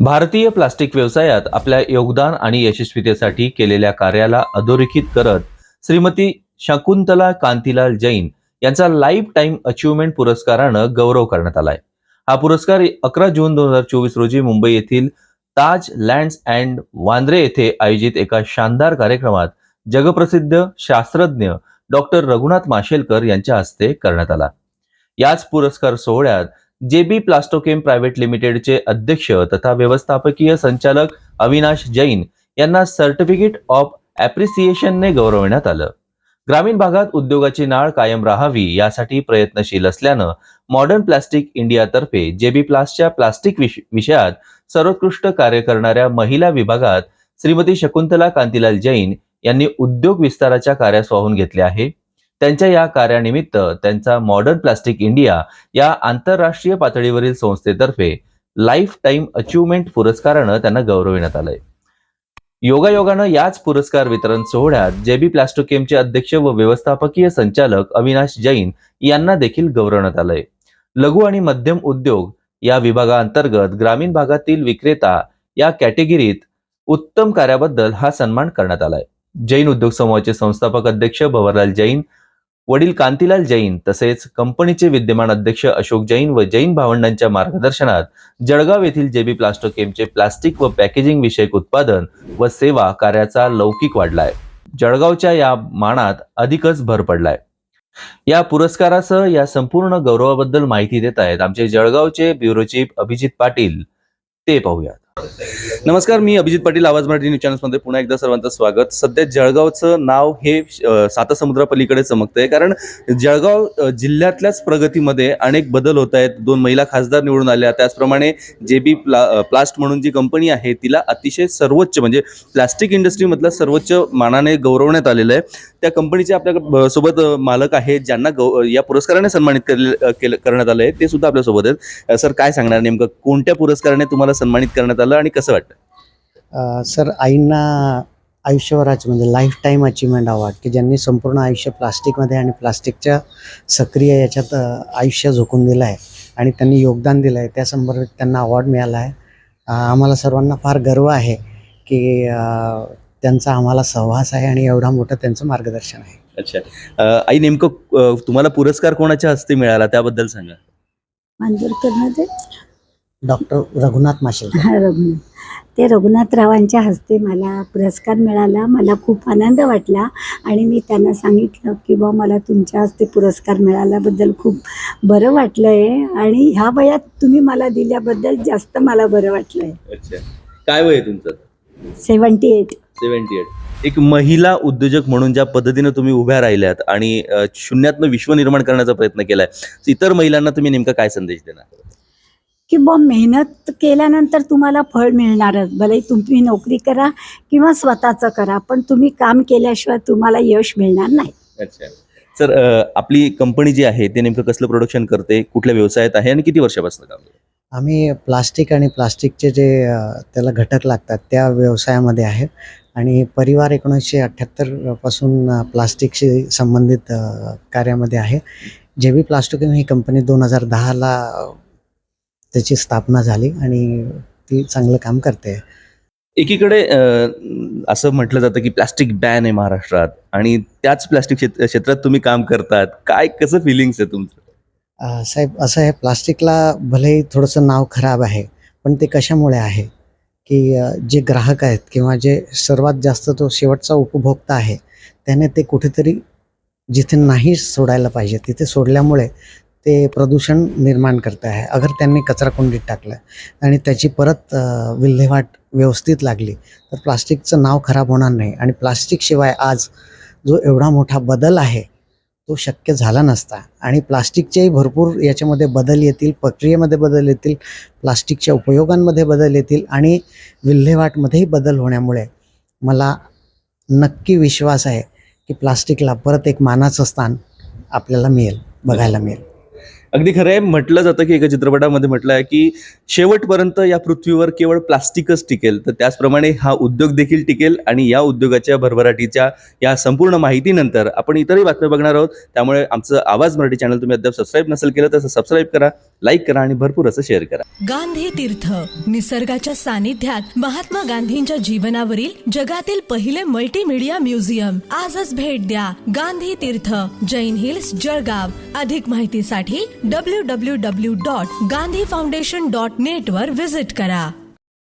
भारतीय प्लास्टिक व्यवसायात आपल्या योगदान आणि यशस्वीतेसाठी केलेल्या कार्याला अधोरेखित करत श्रीमती शकुंतला कांतीलाल जैन यांचा लाईफ टाईम अचिव्हमेंट पुरस्कारानं गौरव करण्यात आलाय. हा पुरस्कार अकरा जून दोन हजार चोवीस रोजी मुंबई येथील ताज लँड्स अँड वांद्रे येथे आयोजित एका शानदार कार्यक्रमात जगप्रसिद्ध शास्त्रज्ञ डॉक्टर रघुनाथ माशेलकर यांच्या हस्ते करण्यात आला. याच पुरस्कार सोहळ्यात जेबी प्लास्टोकेम प्रायव्हेट लिमिटेडचे अध्यक्ष तथा व्यवस्थापकीय संचालक अविनाश जैन यांना सर्टिफिकेट ऑफ ॲप्रिसिएशनने गौरवण्यात आलं. ग्रामीण भागात उद्योगाची नाळ कायम राहावी यासाठी प्रयत्नशील असल्यानं मॉडर्न प्लास्टिक इंडियातर्फे जेबी प्लास्टच्या प्लास्टिक विष- विषयात सर्वोत्कृष्ट कार्य करणाऱ्या महिला विभागात श्रीमती शकुंतला कांतीलाल जैन यांनी उद्योग विस्ताराच्या कार्यास वाहून घेतले आहे. त्यांच्या या कार्यानिमित्त त्यांचा मॉडर्न प्लास्टिक इंडिया या आंतरराष्ट्रीय पातळीवरील संस्थेतर्फे लाईफ टाईम अचिव्हमेंट पुरस्कारानं त्यांना गौरविण्यात आलंय. योगायोगानं याच पुरस्कार वितरण सोहळ्यात जेबी प्लास्टोकेमचे अध्यक्ष व व्यवस्थापकीय संचालक अविनाश जैन यांना देखील गौरवण्यात आलंय. लघु आणि मध्यम उद्योग या विभागाअंतर्गत ग्रामीण भागातील विक्रेता या कॅटेगरीत उत्तम कार्याबद्दल हा सन्मान करण्यात आलाय. जैन उद्योग समूहाचे संस्थापक अध्यक्ष भवरलाल जैन वडील कांतीलाल जैन तसेच कंपनीचे विद्यमान अध्यक्ष अशोक जैन व जैन भावंडांच्या मार्गदर्शनात जळगाव येथील जेबी प्लास्टोकेमचे प्लास्टिक व पॅकेजिंग विषयक उत्पादन व सेवा कार्याचा लौकिक वाढलाय. जळगावच्या या मानात अधिकच भर पडलाय. या पुरस्कारासह या संपूर्ण गौरवाबद्दल माहिती देत आहेत आमचे जळगावचे ब्युरो चीफ अभिजित पाटील. ते पाहूयात. नमस्कार मी अभिजित पाटील आवाज मराठी न्यूज चॅनल्समध्ये पुन्हा एकदा सर्वांचं स्वागत. सध्या जळगावचं नाव हे अ, सातसमुद्रापलीकडे चमकतंय. कारण जळगाव जिल्ह्यातल्याच प्रगतीमध्ये अनेक बदल होत आहेत. दोन महिला खासदार निवडून आल्या. त्याचप्रमाणे जे बी प्ला प्लास्ट म्हणून जी कंपनी आहे तिला अतिशय सर्वोच्च म्हणजे प्लास्टिक इंडस्ट्रीमधला सर्वोच्च मानाने गौरवण्यात आलेलं आहे. त्या कंपनीचे आपल्यासोबत मालक आहेत ज्यांना गौ या पुरस्काराने सन्मानित केलं करण्यात आलं आहे ते सुद्धा आपल्यासोबत आहेत. सर काय सांगणार नेमकं? कोणत्या पुरस्काराने तुम्हाला सन्मानित करण्यात आलं आणि कसं वाटतं? सर आईंना आयुष्यभराचं म्हणजे लाईफ टाईम अचिव्हमेंट अवॉर्ड की ज्यांनी संपूर्ण आयुष्य प्लास्टिकमध्ये आणि प्लास्टिकच्या सक्रिय याच्यात आयुष्य झोकून दिलं आहे आणि त्यांनी योगदान दिलं आहे त्या संदर्भात त्यांना अवॉर्ड मिळाला आहे. आम्हाला सर्वांना फार गर्व आहे की त्यांचा आम्हाला सहवास आहे आणि एवढा मोठं त्यांचं मार्गदर्शन आहे. अच्छा. आई नेमकं तुम्हाला पुरस्कार कोणाच्या हस्ते मिळाला? त्याबद्दल सांगा. मांजूरकरमध्ये? डॉक्टर रघुनाथ माशेल. हा रघुनाथ. ते रघुनाथरावांच्या हस्ते मला पुरस्कार मिळाला. मला खूप आनंद वाटला आणि मी त्यांना सांगितलं की बा मला तुमच्या हस्ते पुरस्कार मिळाल्याबद्दल खूप बरं वाटलं आहे आणि ह्या वयात तुम्ही मला दिल्याबद्दल जास्त मला बरं वाटलं आहे अच्छा. काय वय आहे तुमचं? Seventy eight. Seventy eight. एक महिला उद्योजक म्हणून ज्या पद्धतीने तुम्ही उभ्या राहिल्यात आणि अ, शून्यातनं विश्व निर्माण करण्याचा प्रयत्न केलाय इतर महिलांना तुम्ही नेमका काय संदेश देणार? की बा मेहनत केल्यानंतर तुम्हाला फळ मिळणारच. भले तुम्ही नोकरी करा किंवा स्वतःचं करा पण तुम्ही काम केल्याशिवाय तुम्हाला यश मिळणार नाही. अच्छा. सर अ, आपली कंपनी जी आहे ते नेमकं कसलं प्रोडक्शन करते कुठल्या व्यवसायात आहे आणि किती वर्षापासून काम करते? आम्ही प्लास्टिक आणि प्लास्टिकचे जे अ, त्याला घटक लागतात त्या व्यवसायामध्ये आहे. आणि परिवार एकोणीसशे अठ्ठ्याहत्तरपासून अ, प्लास्टिकशी संबंधित अ, कार्यामध्ये आहे. जे बी प्लास्टिक ही कंपनी दोन हजार दहाला त्याची स्थापना झाली आणि ती चांगलं काम करते. एकीकडे असं म्हटलं जातं की प्लास्टिक बॅन आहे महाराष्ट्रात आणि त्याच प्लास्टिक क्षेत्र- क्षेत्रात तुम्ही काम करतात. काय कसं फिलिंग्स आहे तुमचं? साहेब असं आहे प्लास्टिकला भलेही थोडंसं नाव खराब आहे पण ते कशामुळे आहे? की जे ग्राहक आहेत किंवा जे सर्वात जास्त तो शेवटचा उपभोक्ता आहे त्याने ते कुठेतरी जिथे नाही सोडायला पाहिजे तिथे सोडल्यामुळे ते प्रदूषण निर्माण करत आहे. अगर त्यांनी कचरा कुंडीत टाकलं आणि त्याची परत विल्हेवाट व्यवस्थित लागली तर प्लास्टिकचं नाव खराब होणार नाही. आणि प्लास्टिकशिवाय आज जो एवढा मोठा बदल आहे तो शक्य झाला नसता. आणि प्लास्टिकचेही भरपूर याच्यामध्ये बदल येतील प्रक्रियेमध्ये बदल येतील प्लास्टिकच्या उपयोगांमध्ये बदल येतील आणि विल्हेवाटमध्येही बदल होण्यामुळे मला नक्की विश्वास आहे की प्लास्टिकला परत एक मानाचं स्थान आपल्याला मिळेल बघायला मिळेल. अगदी खरं आहे म्हटलं जातं की एका चित्रपटामध्ये म्हटलं आहे की शेवटपर्यंत या पृथ्वीवर केवळ प्लास्टिकच टिकेल. तर त्याचप्रमाणे हा उद्योग देखील टिकेल आणि या उद्योगाच्या भरभराटीच्या या संपूर्ण माहितीनंतर आपण इतरही बातम्या बघणार आहोत. त्यामुळे आमचं आवाज मराठी चॅनल तुम्ही अद्याप सबस्क्राईब नसेल केलं तर सबस्क्राईब करा लाईक करा आणि भरपूर असं शेअर करा. गांधी तीर्थ निसर्गाच्या सानिध्यात महात्मा गांधींच्या जीवनावरील जगातील पहिले मल्टीमीडिया म्युझियम आजच भेट द्या. गांधी तीर्थ जैन हिल्स जळगाव. अधिक माहितीसाठी W W W dot Gandhi foundation dot net वर विजिट करा।